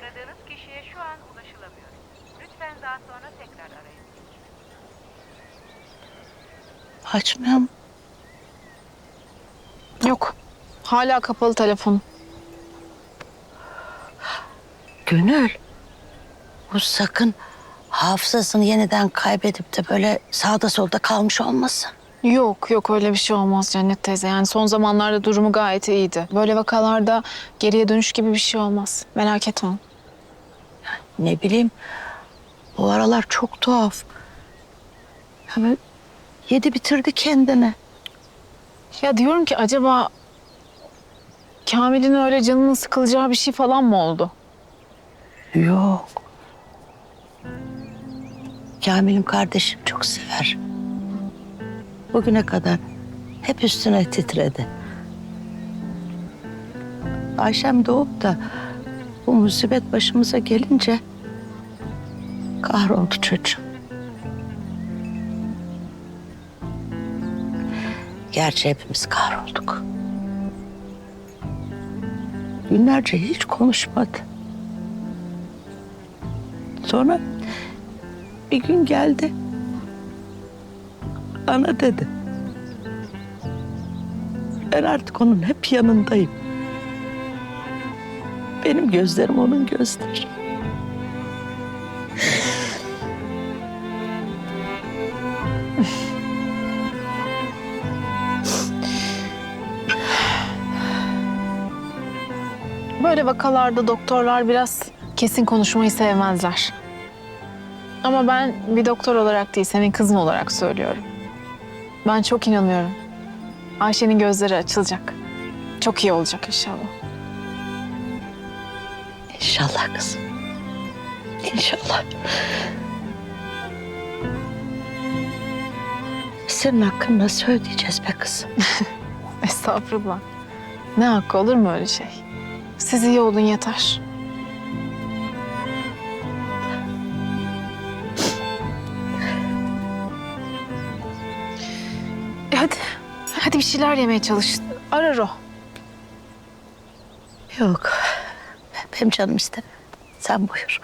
Aradığınız kişiye şu an ulaşılamıyor. Lütfen daha sonra tekrar arayın. Açmıyor mu? Yok. Hala kapalı telefon. Gönül. Bu sakın hafızasını yeniden kaybedip de böyle sağda solda kalmış olmasın. Yok yok öyle bir şey olmaz Cennet teyze. Yani son zamanlarda durumu gayet iyiydi. Böyle vakalarda geriye dönüş gibi bir şey olmaz. Merak etme. Ne bileyim bu aralar çok tuhaf. Hemen yedi bitirdi kendini. Ya diyorum ki acaba Kamil'in öyle canının sıkılacağı bir şey falan mı oldu? Yok. Kamil'im kardeşim çok sever. Bugüne kadar hep üstüne titredi. Ayşem doğup da bu musibet başımıza gelince kahroldu çocuğum. Gerçi hepimiz kahrolduk. Günlerce hiç konuşmadı. Sonra bir gün geldi. Ana dedi. Ben artık onun hep yanındayım. Benim gözlerim onun gözleri. Böyle vakalarda doktorlar biraz kesin konuşmayı sevmezler. Ama ben bir doktor olarak değil, senin kızın olarak söylüyorum. Ben çok inanıyorum. Ayşe'nin gözleri açılacak. Çok iyi olacak inşallah. İnşallah kızım. İnşallah. Senin hakkını nasıl ödeyeceğiz be kızım? Estağfurullah. Ne hakkı olur mu öyle şey? Siz iyi olun yeter. E hadi. Hadi bir şeyler yemeye çalış. Arar o. Yok. Benim canım istemiyor. Sen buyur.